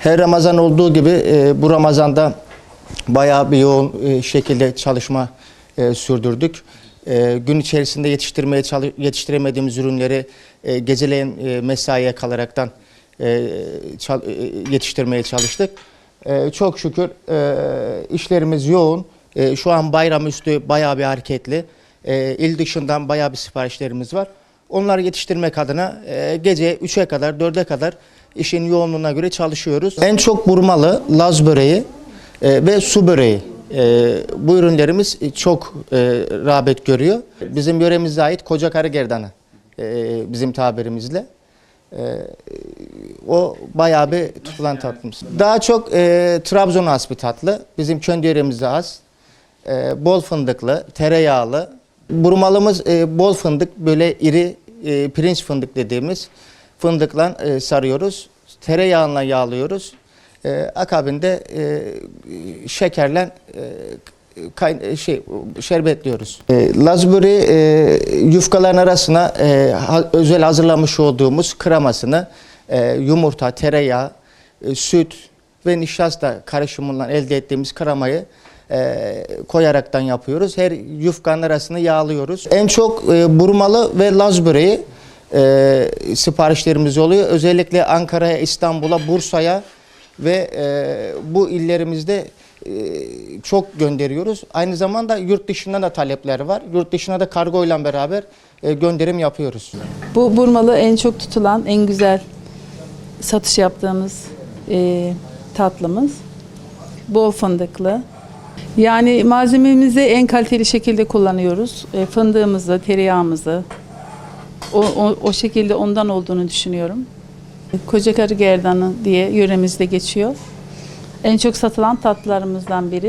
Her Ramazan olduğu gibi e, bu Ramazan'da bayağı bir yoğun e, şekilde çalışma e, sürdürdük. Gün içerisinde yetiştirmeye yetiştiremediğimiz ürünleri e, geceleyin mesaiye kalaraktan yetiştirmeye çalıştık. Çok şükür işlerimiz yoğun. Şu an bayram üstü bayağı bir hareketli. E, il dışından bayağı bir siparişlerimiz var. Onları yetiştirmek adına gece 3'e kadar 4'e kadar işin yoğunluğuna göre çalışıyoruz. En çok burmalı, Laz böreği e, ve su böreği. E, bu ürünlerimiz çok e, rağbet görüyor. Bizim yöremize ait koca karı gerdanı e, bizim tabirimizle. E, o bayağı bir tutulan tatlımız. Daha çok e, Trabzon has bir tatlı. Bizim kendi yöremizde az. E, bol fındıklı, tereyağlı. Burmalımız e, bol fındık, böyle iri e, pirinç fındık dediğimiz fındıkla e, sarıyoruz. Tereyağıyla yağlıyoruz. E, akabinde e, şekerle e, kay- şey şerbetliyoruz. E, Lazburi e, yufkaların arasına e, ha- özel hazırlamış olduğumuz kremasını e, yumurta, tereyağı, e, süt ve nişasta karışımından elde ettiğimiz kremayı e, koyaraktan yapıyoruz. Her yufkanın arasını yağlıyoruz. En çok e, burmalı ve Laz böreği e, siparişlerimiz oluyor. Özellikle Ankara'ya, İstanbul'a, Bursa'ya ve e, bu illerimizde e, çok gönderiyoruz. Aynı zamanda yurt dışından da talepler var. Yurt dışına da kargo ile beraber e, gönderim yapıyoruz. Bu burmalı en çok tutulan, en güzel satış yaptığımız e, tatlımız. Bol fındıklı. Yani malzememizi en kaliteli şekilde kullanıyoruz. E, fındığımızı, tereyağımızı. O, o, o şekilde ondan olduğunu düşünüyorum. Kocakarı gerdanı diye yöremizde geçiyor. En çok satılan tatlılarımızdan biri.